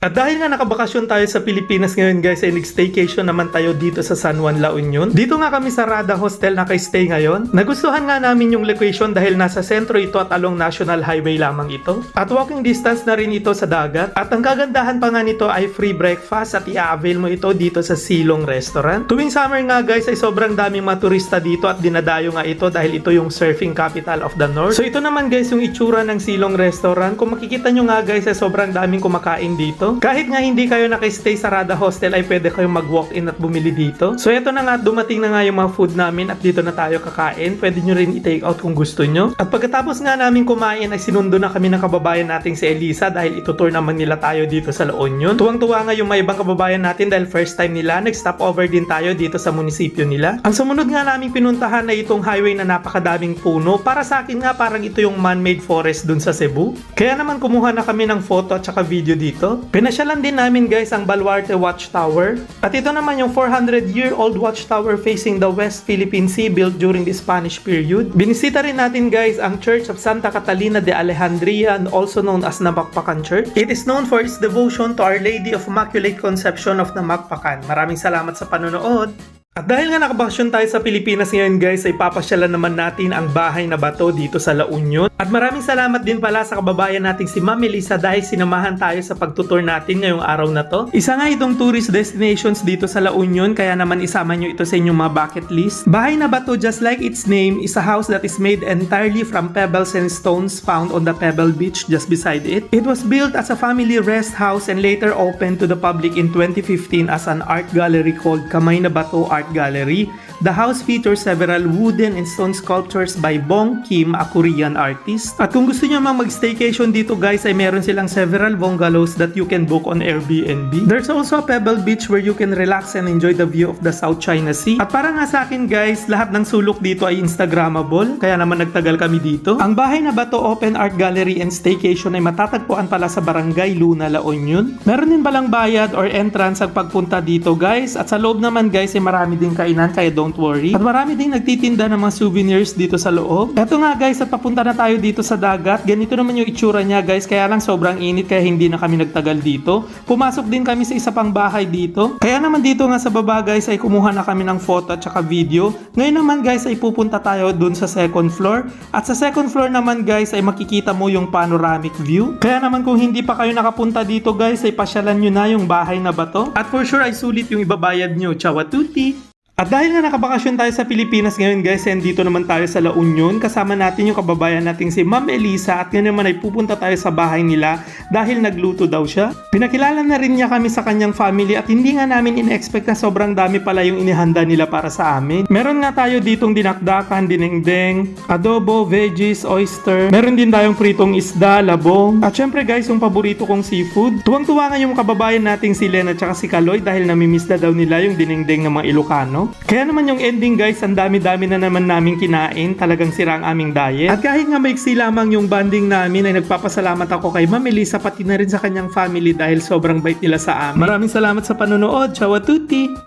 At dahil nga nakabakasyon tayo sa Pilipinas ngayon guys, ay nag-staycation naman tayo dito sa San Juan, La Union. Dito nga kami sa Rada Hostel naka-stay ngayon. Nagustuhan nga namin yung location dahil nasa sentro ito at along National Highway lamang ito. At walking distance na rin ito sa dagat. At ang kagandahan pa nga nito ay free breakfast at i-avail mo ito dito sa Silong Restaurant. Tuwing summer nga guys ay sobrang daming mga turista dito at dinadayo nga ito dahil ito yung surfing capital of the north. So ito naman guys yung itsura ng Silong Restaurant. Kung makikita nyo nga guys ay sobrang daming kumakain dito. Kahit nga hindi kayo nakistay sa Rada Hostel ay pwede kayong mag-walk-in at bumili dito. So ito na nga dumating na nga yung mga food namin at dito na tayo kakain. Pwede nyo rin i-take out kung gusto nyo. At pagkatapos nga namin kumain ay sinundo na kami ng kababayan nating si Elisa dahil itutour naman nila tayo dito sa La Union. Tuwang-tuwa nga yung mga ibang kababayan natin dahil first time nila nag-stop over din tayo dito sa munisipyo nila. Ang sumunod nga naming pinuntahan ay itong highway na napakadaming puno. Para sa akin nga parang ito yung man-made forest dun sa Cebu. Kaya naman kumuha na kami ng photo at saka video dito. Pinasyalan din namin guys ang Baluarte Watchtower. At ito naman yung 400-year-old watchtower facing the West Philippine Sea built during the Spanish period. Binisita rin natin guys ang Church of Santa Catalina de Alejandria and also known as Namakpakan Church. It is known for its devotion to Our Lady of Immaculate Conception of Namakpakan. Maraming salamat sa panonood. At dahil nga nakabakasyon tayo sa Pilipinas ngayon guys, ay papasyalan naman natin ang bahay na bato dito sa La Union. At maraming salamat din pala sa kababayan nating si Ma'am Elisa dahil sinamahan tayo sa pagtutur natin ngayong araw na to. Isa nga itong tourist destinations dito sa La Union, kaya naman isama nyo ito sa inyong mga bucket list. Bahay na bato, just like its name, is a house that is made entirely from pebbles and stones found on the Pebble Beach just beside it. It was built as a family rest house and later opened to the public in 2015 as an art gallery called Kamay na Bato Art Gallery. The house features several wooden and stone sculptures by Bong Kim, a Korean artist. At kung gusto niyo mang mag-staycation dito guys, ay meron silang several bungalows that you can book on Airbnb. There's also a pebble beach where you can relax and enjoy the view of the South China Sea. At para nga sa akin guys, lahat ng sulok dito ay Instagrammable, kaya naman nagtagal kami dito. Ang bahay na bato Open Art Gallery and Staycation ay matatagpuan pala sa Barangay Luna, La Union. Meron din palang bayad or entrance ang pagpunta dito guys. At sa loob naman guys ay marami din kainan kaya don't worry. At marami din nagtitinda ng mga souvenirs dito sa loob. Eto nga guys at papunta na tayo dito sa dagat. Ganito naman yung itsura niya guys kaya lang sobrang init kaya hindi na kami nagtagal dito. Pumasok din kami sa isa pang bahay dito. Kaya naman dito nga sa baba guys ay kumuha na kami ng photo at saka video. Ngayon naman guys ay pupunta tayo dun sa second floor. At sa second floor naman guys ay makikita mo yung panoramic view. Kaya naman kung hindi pa kayo nakapunta dito guys ay pasyalan nyo na yung bahay na bato. At for sure ay sulit yung ibabayad nyo. Chawatuti! At dahil nga nakabakasyon tayo sa Pilipinas ngayon guys, and dito naman tayo sa La Union, kasama natin yung kababayan nating si Ma'am Elisa at ngayon naman ay pupunta tayo sa bahay nila dahil nagluto daw siya. Pinakilala na rin niya kami sa kanyang family at hindi nga namin in-expect na sobrang dami pala yung inihanda nila para sa amin. Meron nga tayo ditong dinakdakan, dinengdeng, adobo, veggies, oyster. Meron din tayong pritong isda, labong. At syempre guys, yung paborito kong seafood. Tuwang-tuwa nga yung kababayan nating si Len at si Kaloy dahil namimiss na daw nila yung dinengdeng ng mga Ilocano. Kaya naman yung ending guys, ang dami-dami na naman namin kinain. Talagang sira ang aming diet. At kahit nga maiksi lamang yung banding namin ay nagpapasalamat ako kay Ma'am Elisa pati na rin sa kanyang family dahil sobrang bait nila sa amin. Maraming salamat sa panonood. Ciao a tutti!